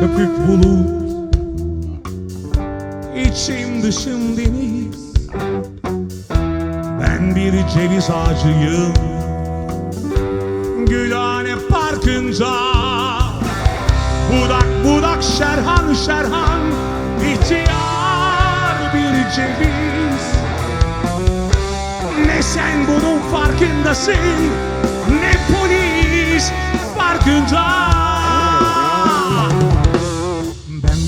köpük bulut İçim dışım deniz. Ben bir ceviz ağacıyım. Gülhane parkınca. Budak budak şerhan şerhan. İhtiyar bir ceviz. Ne sen bunun farkındasın Ne polis. Farkında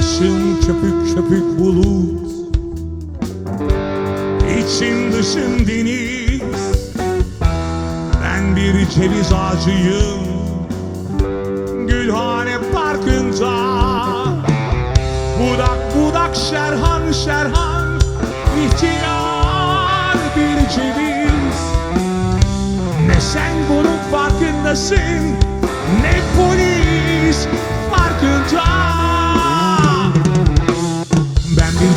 Başım köpük köpük bulut. İçim dışım deniz. Ben bir ceviz ağacıyım. Gülhane Parkı'nda Budak budak şerhan şerhan. İhtiyar bir ceviz. Ne sen bunun farkındasın Ne polis farkında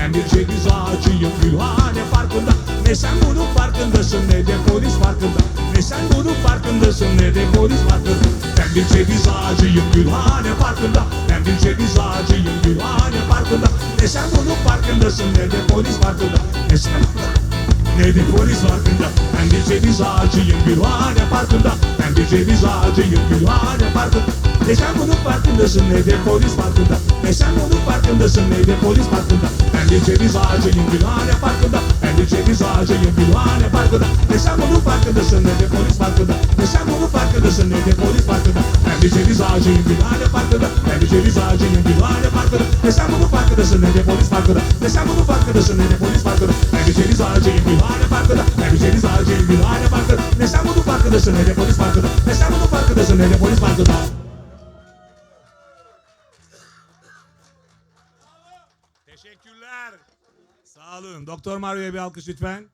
Ben bir ceviz ağacıyım Gülhane Parkı'nda. Ne sen bunun farkındasın ne de polis farkında Ne sen bunun farkındasın ne de polis farkında Ben bir ceviz ağacıyım Gülhane Parkı'nda. Ben bir ceviz ağacıyım Gülhane Parkı'nda. Ne sen bunun farkındasın ne de polis farkında Ne sen ne de polis farkında Ben bir ceviz ağacıyım Gülhane Parkı'nda. Ben bir ceviz ağacıyım Gülhane Parkı'nda Ne sen bunun farkındasın ne de polis farkında Ne sen bunun farkındasın ne de polis farkında Ben bir ceviz ağacıyım Gülhane Parkı'nda Ben bir ceviz ağacıyım Gülhane Parkı'nda Ne sen bunun farkındasın ne de polis farkında Ne sen bunun farkındasın ne de polis farkında Ben bir ceviz ağacıyım Gülhane Parkı'nda Ben bir ceviz ağacıyım Gülhane Parkı'nda Ne sen bunun farkındasın ne de polis farkında Ne sen bunun farkındasın ne de polis farkında Ben bir ceviz ağacıyım Gülhane Parkı'nda Ben bir ceviz ağacıyım Gülhane Parkı'nda Ne sen bunun farkındasın ne de polis farkında Ne sen bunun farkındasın ne de polis farkında Teşekkürler. Sağ olun. Doktor Mario'ya bir alkış lütfen.